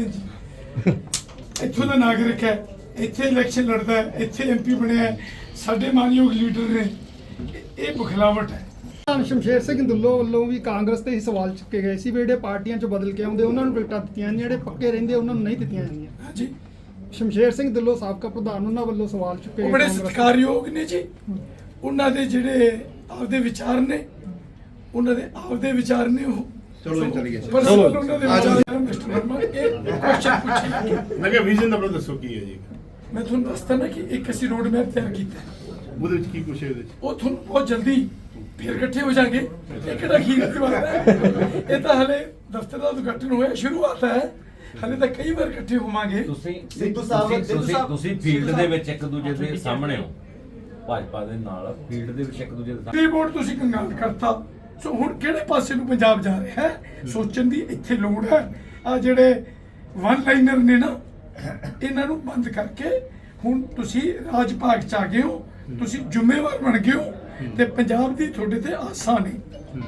ਨੇ ਜੀ। ਇੱਥੋਂ ਦਾ ਨਾਗਰਿਕ ਹੈ ਇੱਥੇ ਇਲੈਕਸ਼ਨ ਲੜਦਾ ਹੈ ਇੱਥੇ ਐਮਪੀ ਬਣਿਆ ਹੈ। ਸਾਡੇ ਮਾਨਯੋਗ ਲੀਡਰ ਨੇ ਇਹ- ਬਖਲਾਵਟ ਹੈ। ਪ੍ਰਧਾਨ ਸ਼ਮਸ਼ੇਰ ਸਿੰਘ ਦੁੱਲੋ ਵੱਲੋਂ ਵੀ ਕਾਂਗਰਸ ਤੇ ਹੀ ਸਵਾਲ ਚੁੱਕੇ ਗਏ ਸੀ ਵੀ ਜਿਹੜੇ ਪਾਰਟੀਆਂ ਚੋਂ ਬਦਲ ਕੇ ਆਉਂਦੇ ਉਹਨਾਂ ਨੂੰ ਟਿਕਟਾਂ ਦਿੱਤੀਆਂ ਜਿਹੜੇ ਪੱਕੇ ਰਹਿੰਦੇ ਉਹਨਾਂ ਨੂੰ ਨਹੀਂ ਦਿੱਤੀਆਂ ਜਾਂਦੀਆਂ ਹਾਂਜੀ। ਸ਼ਮਸ਼ੇਰ ਸਿੰਘ ਦੁੱਲੋ ਸਾਬਕਾ ਪ੍ਰਧਾਨ ਉਹਨਾਂ ਵੱਲੋਂ ਸਵਾਲ ਚੁੱਕੇ ਗਏ ਬੜੇ। ਸਤਿਕਾਰਯੋਗ ਨੇ ਜੀ। ਉਹਨਾਂ ਦੇ ਜਿਹੜੇ ਆਪਦੇ ਵਿਚਾਰ ਨੇ ਉਹਨਾਂ ਦੇ ਆਪਦੇ ਵਿਚਾਰ ਨੇ ਉਹ ਚਲੋ ਜੀ, ਚੱਲੀਏ। ਚਲੋ। ਵਿਚਾਰ ਨੇ ਮਿਸਟਰ ਵਰਮਾ ਇਹ ਕੁਐਸਚਨ ਪੁੱਛੇ ਮੈਂ ਕਿਹਾ ਵਿਜ਼ਨ ਦਾ ਬੜਾ ਦੱਸੋ ਕੀ ਹੈ ਜੀ? ਮੈਂ ਤੁਹਾਨੂੰ ਦੱਸਦਾ ਨਾ ਕਿ ਇੱਕ ਅਸੀਂ ਰੋਡ ਮੈਪ ਤਿਆਰ ਕੀਤਾ ਹੈ। ਉਹਦੇ ਵਿੱਚ ਕੀ ਕੁਛ ਹੈ ਉਹਦੇ ਵਿੱਚ? ਉਹ ਤੁਹਾਨੂੰ ਬਹੁਤ ਜਲਦੀ ਫਿਰ ਇਕੱਠੇ ਹੋ ਜਾਗੇ। ਇਹ ਕਿਹੜਾ ਖੀਰ ਦੀ ਬਾਤ ਹੈ? ਇਹ ਤਾਂ ਹਲੇ ਦਫ਼ਤਰ ਦਾ ਉਦਘਾਟਨ ਹੋਇਆ ਸ਼ੁਰੂਆਤ ਹੈ। ਹਲੇ ਤਾਂ ਕਈ ਵਾਰ ਇਕੱਠੇ ਹੋਵਾਂਗੇ। ਤੁਸੀਂ ਸਿੱਧੂ ਸਾਹਿਬ- ਤੁਸੀਂ- ਸਿੱਧੂ ਤੁਸੀਂ ਸਾਹਿਬ- ਤੁਸੀਂ ਫੀਲਡ ਦੇ ਵਿੱਚ ਇੱਕ ਦੂਜੇ ਦੇ ਸਾਹਮਣੇ ਹੋ। ਭਾਜਪਾ ਦੇ ਨਾਲ ਫੀਲਡ ਦੇ ਵਿੱਚ ਇੱਕ ਦੂਜੇ ਦੇ ਸਾਹਮਣੇ। ਪੀ ਬੋਰਡ ਤੁਸੀਂ ਕੰਗਾਲ ਕਰਤਾ। ਸੋ ਹੁਣ ਕਿਹੜੇ ਪਾਸੇ ਨੂੰ ਪੰਜਾਬ ਜਾ ਰਿਹਾ ਹੈ? ਸੋਚਣ ਦੀ ਇੱਥੇ ਲੋੜ ਹੈ। ਆ ਜਿਹੜੇ ਵਨ ਲਾਈਨਰ ਨੇ ਨਾ, ਇਹਨਾਂ ਨੂੰ ਬੰਦ ਕਰਕੇ ਹੁਣ ਤੁਸੀਂ ਰਾਜ ਭਾਗ ਚ ਆ ਗਏ ਹੋ। ਤੁਸੀਂ ਜ਼ਿੰਮੇਵਾਰ ਬਣ ਗਏ ਹੋ। ਤੇ ਪੰਜਾਬ ਦੀ ਤੁਹਾਡੇ ਤੇ ਆਸਾਂ ਨੇ।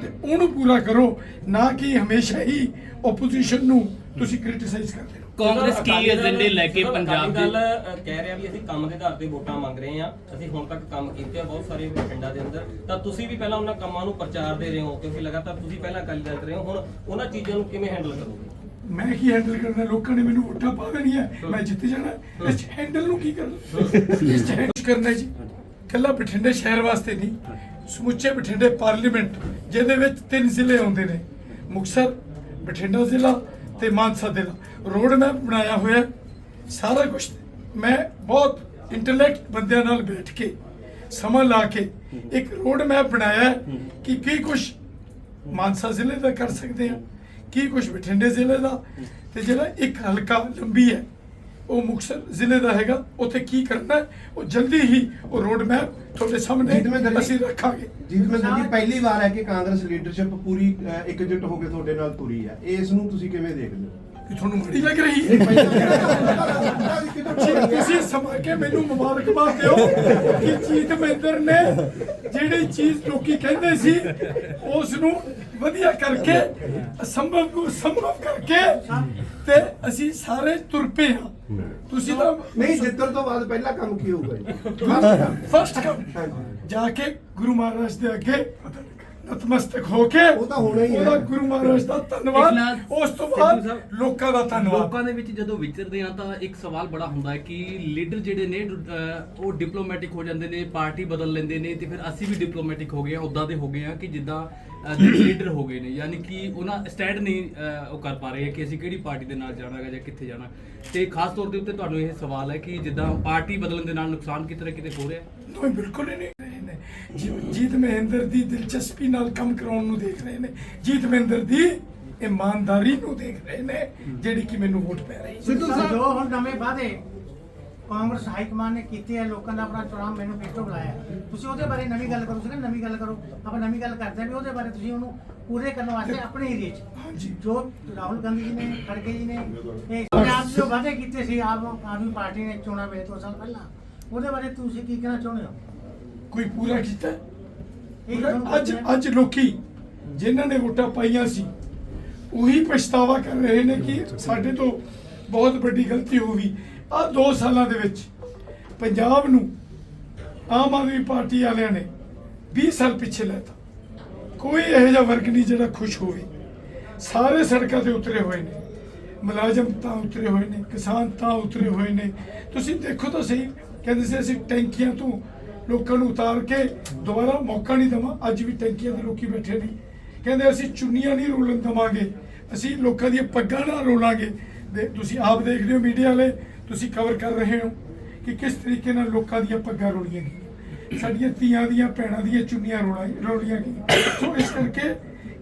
ਤੇ ਉਹਨੂੰ ਪੂਰਾ ਕਰੋ। ਨਾ ਕਿ ਹਮੇਸ਼ਾ ਹੀ ਆਪੋਜੀਸ਼ਨ ਨੂੰ ਤੁਸੀਂ ਕ੍ਰਿਟਿਸਾਈਜ਼ ਕਰਦੇ ਰਹੋ। ਕਾਂਗਰਸ ਕੀ ਏਜੰਡੇ ਲੈ ਕੇ ਪੰਜਾਬ ਦੇ ਅ, ਕਹਿ ਰਿਹਾ ਵੀ ਅਸੀਂ ਕੰਮ ਦੇ ਆਧਾਰ ਤੇ ਵੋਟਾਂ ਮੰਗ ਰਹੇ ਹਾਂ। ਅਸੀਂ ਹੁਣ ਤੱਕ ਕੰਮ ਕੀਤੇ ਆ ਬਹੁਤ ਸਾਰੇ ਪਿੰਡਾਂ ਦੇ ਅੰਦਰ। ਤਾਂ ਤੁਸੀਂ ਵੀ ਪਹਿਲਾਂ ਉਹਨਾਂ ਕੰਮਾਂ ਨੂੰ ਪ੍ਰਚਾਰ ਦੇ ਰਹੇ ਹੋ ਕਿਉਂਕਿ ਲਗਾਤਾਰ ਤੁਸੀਂ ਪਹਿਲਾਂ ਦਲ 'ਚ ਰਹੇ ਹੋ। ਹੁਣ ਉਹਨਾਂ ਚੀਜ਼ਾਂ ਨੂੰ ਕਿਵੇਂ ਹੈਂਡਲ ਕਰੋਗੇ? ਮੈਂ ਕੀ ਹੈਂਡਲ ਕਰਨਾ? ਲੋਕਾਂ ਨੇ ਮੈਨੂੰ ਵੋਟਾਂ ਪਾ ਦੇਣੀਆਂ। ਮੈਂ ਜਿੱਤ ਜਾਣਾ। ਇਸ ਹੈਂਡਲ ਨੂੰ ਕੀ ਕਰਨਾ? ਇਸ handle ਕਰਨਾ ਜੀ। ਕੱਲਾ ਬਠਿੰਡੇ ਸ਼ਹਿਰ ਵਾਸਤੇ ਨਹੀਂ। ਸਮੁੱਚੇ ਬਠਿੰਡੇ ਪਾਰਲੀਮੈਂਟ ਜਿਹਦੇ ਵਿੱਚ ਤਿੰਨ ਜ਼ਿਲ੍ਹੇ ਆਉਂਦੇ ਨੇ। ਮੁਕਤਸਰ ਬਠਿੰਡਾ ਜ਼ਿਲ੍ਹਾ ਤੇ ਮਾਨਸਾ ਜ਼ਿਲ੍ਹਾ ਰੋਡ ਮੈਪ ਬਣਾਇਆ ਹੋਇਆ ਸਾਰਾ ਕੁਝ ਮੈਂ ਬਹੁਤ ਇੰਟੈਲੈਕਟ ਬੰਦਿਆਂ ਨਾਲ ਬੈਠ ਕੇ, ਸਮਾਂ ਲਾ ਕੇ ਇੱਕ ਰੋਡ ਮੈਪ ਬਣਾਇਆ ਕਿ ਕੀ ਕੁਝ ਮਾਨਸਾ ਜ਼ਿਲ੍ਹੇ ਦਾ ਕਰ ਸਕਦੇ ਆ ਕੀ ਕੁਝ ਬਠਿੰਡੇ ਜ਼ਿਲ੍ਹੇ ਦਾ। ਤੇ ਜਿਹੜਾ ਇੱਕ ਹਲਕਾ ਲੰਬੀ ਹੈ ਉਹ ਮੁਕਤਸਰ ਜ਼ਿਲ੍ਹੇ ਦਾ ਹੈਗਾ ਉੱਥੇ ਕੀ ਕਰਨਾ ਹੈ, ਉਹ ਜਲਦੀ ਹੀ ਉਹ ਰੋਡ ਮੈਪ ਤੁਹਾਡੇ ਸਾਹਮਣੇ ਅਸੀਂ ਰੱਖਾਂਗੇ। ਜੀਤਮਿੰਦਰ ਜੀ ਪਹਿਲੀ ਵਾਰ ਹੈ ਕਿ ਕਾਂਗਰਸ ਲੀਡਰਸ਼ਿਪ ਪੂਰੀ ਇਕਜੁੱਟ ਹੋ ਕੇ ਤੁਹਾਡੇ ਨਾਲ ਤੁਰੀ ਹੈ। ਇਸ ਨੂੰ ਤੁਸੀਂ ਕਿਵੇਂ ਦੇਖਦੇ ਹੋ? ਕਿ ਤੁਹਾਨੂੰ ਮਾੜੀ ਲੱਗ ਰਹੀ ਹੈ। ਤੁਸੀਂ ਸਮਾ ਕੇ ਮੈਨੂੰ ਮੁਬਾਰਕਬਾਦ ਦਿਓ ਕਿ ਜੀਤ ਮਹਿੰਦਰ ਨੇ ਜਿਹੜੀ ਚੀਜ਼ ਲੋਕੀ ਕਹਿੰਦੇ ਸੀ ਉਸ ਨੂੰ ਵਧੀਆ ਕਰਕੇ ਅਸੰਭਵ ਨੂੰ ਸੰਭਵ ਕਰਕੇ ਤੇ ਅਸੀਂ ਸਾਰੇ ਤੁਰ ਪਏ ਹਾਂ। ਤੁਸੀਂ ਤਾਂ ਨਹੀਂ ਜਿੱਤਣ ਤੋਂ ਬਾਅਦ ਪਹਿਲਾ ਕੰਮ ਕੀ ਹੋਊਗਾ ਜੀ? ਫਸਟ ਕੰਮ। ਜਾ ਕੇ ਗੁਰੂ ਮਹਾਰਾਜ ਦੇ ਅੱਗੇ ਨਤਮਸਤਕ ਹੋ ਕੇ ਉਹ ਤਾਂ ਹੋਣਾ ਹੀ ਹੈ। ਉਹਦਾ ਗੁਰੂ ਮਹਾਰਾਜ ਦਾ ਧੰਨਵਾਦ। ਉਸ ਤੋਂ ਸਿੱਧੂ ਬਾਅਦ ਸਾਹਿਬ, ਲੋਕਾਂ ਦਾ ਧੰਨਵਾਦ। ਲੋਕਾਂ ਦੇ ਵਿੱਚ ਜਦੋਂ ਵਿਚਰਦੇ ਆ ਤਾਂ ਇੱਕ ਸਵਾਲ ਬੜਾ ਹੁੰਦਾ ਹੈ ਕਿ ਲੀਡਰ ਜਿਹੜੇ ਨੇ ਅਹ, ਉਹ ਡਿਪਲੋਮੈਟਿਕ ਹੋ ਜਾਂਦੇ ਨੇ ਪਾਰਟੀ ਬਦਲ ਲੈਂਦੇ ਨੇ ਤੇ ਫਿਰ ਅਸੀਂ ਵੀ ਡਿਪਲੋਮੈਟਿਕ ਹੋ ਗਏ ਆ ਉਦਾਂ ਦੇ ਹੋ ਗਏ ਆ ਕਿ ਜਿੱਦਾਂ ਲੀਡਰ ਹੋ ਗਏ ਨੇ। ਯਾਨੀ ਕਿ ਉਹਨਾਂ ਸਟੈਂਡ ਨਹੀਂ ਅਹ, ਉਹ ਕਰ ਪਾ ਰਹੇ ਕਿ ਅਸੀਂ ਕਿਹੜੀ ਪਾਰਟੀ ਦੇ ਨਾਲ ਜਾਣਾ ਹੈ ਜਾਂ ਕਿੱਥੇ ਜਾਣਾ। ਤੇ ਖਾਸ ਤੌਰ ਦੇ ਉੱਤੇ ਤੁਹਾਨੂੰ ਇਹ ਸਵਾਲ ਹੈ ਕਿ ਜਿੱਦਾਂ ਪਾਰਟੀ ਬਦਲਣ ਦੇ ਨਾਲ ਨੁਕਸਾਨ ਕਿਤੇ ਨਾ ਕਿਤੇ ਹੋ ਰਿਹਾ? ਹੈ ਨਹੀਂ ਬਿਲਕੁਲ ਹੀ ਨਹੀਂ। ਜੀਤ ਮਹਿੰਦਰ ਦੀ ਦਿਲਚਸਪੀ ਨਾਲ ਕੰਮ ਕਰਾਉਣ ਨੂੰ ਦੇਖ ਰਹੇ ਨੇ। ਜੀਤ ਮਹਿੰਦਰ ਦੀ ਇਮਾਨਦਾਰੀ ਨੂੰ ਦੇਖ ਰਹੇ ਨੇ ਜਿਹੜੀ ਕਿ ਮੈਨੂੰ ਵੋਟ ਪੈ ਰਹੀ ਸਿੱਧੂ ਸਾਹਿਬ ਜੋ ਹੁਣ ਨਵੇਂ ਵਾਅਦੇ ਕਾਂਗਰਸ ਹਾਈ ਕਮਾਂਡ ਨੇ ਕੀਤੇ ਆ ਲੋਕਾਂ ਦਾ ਆਪਣਾ ਚੁਣਾਵ ਮੈਨੀਫੈਸਟੋ ਬਣਾਇਆ ਤੁਸੀਂ ਉਹਦੇ ਬਾਰੇ ਨਵੀਂ ਗੱਲ ਕਰੋ ਤੁਸੀਂ ਨਵੀਂ ਗੱਲ ਕਰੋ। ਆਪਾਂ ਨਵੀਂ ਗੱਲ ਕਰਦੇ ਆ ਵੀ ਉਹਦੇ ਬਾਰੇ ਤੁਸੀਂ ਉਹਨੂੰ ਪੂਰੇ ਕਰਨ ਵਾਸਤੇ ਆਪਣੇ ਏਰੀਏ 'ਚ। ਹਾਂਜੀ। ਜੋ ਰਾਹੁਲ ਗਾਂਧੀ ਜੀ ਨੇ ਖੜਗੇ ਜੀ ਨੇ ਇਹ ਪੰਜਾਬ 'ਚ ਜੋ ਵਾਅਦੇ ਕੀਤੇ ਸੀ ਆਮ ਆਦਮੀ ਪਾਰਟੀ ਨੇ ਚੋਣਾਂ ਵੇਲੇ ਦੋ ਸਾਲ ਪਹਿਲਾਂ ਉਹਦੇ ਬਾਰੇ ਤੁਸੀਂ ਕੀ ਕਹਿਣਾ ਚਾਹੁੰਦੇ ਹੋ? ਕੋਈ ਪੂਰਾ ਕੀਤਾ? ਹੈ? ਅੱਜ ਅੱਜ ਲੋਕੀ ਜਿਨ੍ਹਾਂ ਨੇ ਵੋਟਾਂ ਪਾਈਆਂ ਸੀ ਉਹੀ ਪਛਤਾਵਾ ਕਰ ਰਹੇ ਨੇ ਕਿ ਸਾਡੇ ਤੋਂ ਬਹੁਤ ਵੱਡੀ ਗਲਤੀ ਹੋ ਗਈ। ਆ 2 ਸਾਲਾਂ ਦੇ ਵਿੱਚ ਪੰਜਾਬ ਨੂੰ ਆਮ ਆਦਮੀ ਪਾਰਟੀ ਵਾਲਿਆਂ ਨੇ 20 ਸਾਲ ਪਿੱਛੇ ਲੈਤਾ ਕੋਈ ਇਹੋ ਜਿਹਾ ਵਰਗ ਨਹੀਂ ਜਿਹੜਾ ਖੁਸ਼ ਹੋਵੇ। ਸਾਰੇ ਸੜਕਾਂ ਤੇ ਉਤਰੇ ਹੋਏ ਨੇ। ਮੁਲਾਜ਼ਮ ਤਾਂ ਉਤਰੇ ਹੋਏ ਨੇ ਕਿਸਾਨ ਤਾਂ ਉਤਰੇ ਹੋਏ ਨੇ। ਤੁਸੀਂ ਦੇਖੋ ਤਾਂ ਸਹੀ ਕਹਿੰਦੇ ਸੀ ਅਸੀਂ ਟੈਂਕੀਆਂ ਤੋਂ ਲੋਕਾਂ ਨੂੰ ਉਤਾਰ ਕੇ ਦੁਬਾਰਾ ਮੌਕਾ ਨਹੀਂ ਦਵਾਂ। ਅੱਜ ਵੀ ਟੈਂਕੀਆਂ ਦੇ ਲੋਕੀ ਬੈਠੇ ਨੇ। ਕਹਿੰਦੇ ਅਸੀਂ ਚੁੰਨੀਆਂ ਨਹੀਂ ਰੋਲਣ ਦਵਾਂਗੇ। ਅਸੀਂ ਲੋਕਾਂ ਦੀਆਂ ਪੱਗਾਂ ਨਾਲ ਰੋਲਾਂਗੇ। ਦੇ ਤੁਸੀਂ ਆਪ ਦੇਖਦੇ ਹੋ ਮੀਡੀਆ ਵਾਲੇ ਤੁਸੀਂ ਕਵਰ ਕਰ ਰਹੇ ਹੋ ਕਿ ਕਿਸ ਤਰੀਕੇ ਨਾਲ ਲੋਕਾਂ ਦੀਆਂ ਪੱਗਾਂ ਰੋਲੀਆਂ ਗਈਆਂ। ਸਾਡੀਆਂ ਧੀਆਂ ਦੀਆਂ ਭੈਣਾਂ ਦੀਆਂ ਚੁੰਨੀਆਂ ਰੋਲਾ ਰੋਲੀਆਂ ਗਈਆਂ। ਸੋ ਇਸ ਕਰਕੇ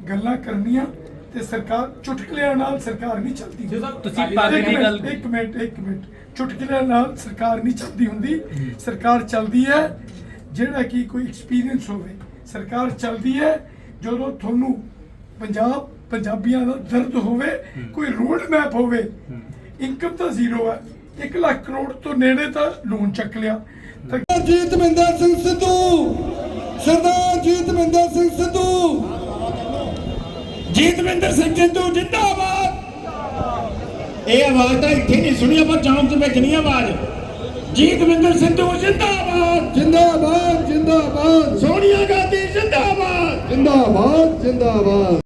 ਗੱਲਾਂ ਕਰਨੀਆਂ ਤੇ ਸਰਕਾਰ ਚੁਟਕਲਿਆਂ ਨਾਲ ਸਰਕਾਰ ਨਹੀਂ ਚੱਲਦੀ। ਤੁਸੀਂ ਪੱਗ ਦੀ ਗੱਲ- ਇੱਕ ਮਿੰਟ ਇੱਕ ਮਿੰਟ। ਚੁਟਕਲਿਆਂ ਨਾਲ ਸਰਕਾਰ ਨਹੀਂ ਚੱਲਦੀ ਹੁੰਦੀ ਸਰਕਾਰ ਚੱਲਦੀ ਹੈ ਜਿਹੜਾ ਕਿ ਕੋਈ ਐਕਸਪੀਰੀਅੰਸ ਹੋਵੇ ਸਰਕਾਰ ਚੱਲਦੀ ਹੈ ਜਦੋਂ ਤੁਹਾਨੂੰ ਪੰਜਾਬ ਪੰਜਾਬੀਆਂ ਦਾ ਦਰਦ ਹੋਵੇ ਕੋਈ ਰੋਡ ਮੈਪ ਹੋਵੇ ਇਨਕਮ ਤਾਂ ਜ਼ੀਰੋ ਹੈ 1 ਲੱਖ ਕਰੋੜ ਤੋਂ ਨੇੜੇ ਤਾਂ ਲੋਨ ਚੱਕ ਲਿਆ। ਤਾਂ ਜੀਤ ਮਹਿੰਦਰ ਸਿੰਘ ਸਿੱਧੂ ਸਰਦਾਰ ਜੀਤ ਮਹਿੰਦਰ ਸਿੰਘ ਸਿੱਧੂ। ਜੀਤ ਮਹਿੰਦਰ ਸਿੰਘ ਸਿੱਧੂ ਜਿੰਦਾਬਾਦ। ਇਹ ਆਵਾਜ਼ ਤਾਂ ਇੱਥੇ ਨਹੀਂ ਸੁਣੀ ਆਪਾਂ ਜਾਮ ਚ ਵੇਚਣੀ ਆਵਾਜ਼। ਜੀਤਵਿੰਦਰ ਸਿੱਧੂ ਜਿੰਦਾਬਾਦ। ਜਿੰਦਾਬਾਦ ਜਿੰਦਾਬਾਦ। ਸੋਨੀਆ ਗਾਂਧੀ ਜਿੰਦਾਬਾਦ। ਜਿੰਦਾਬਾਦ ਜਿੰਦਾਬਾਦ।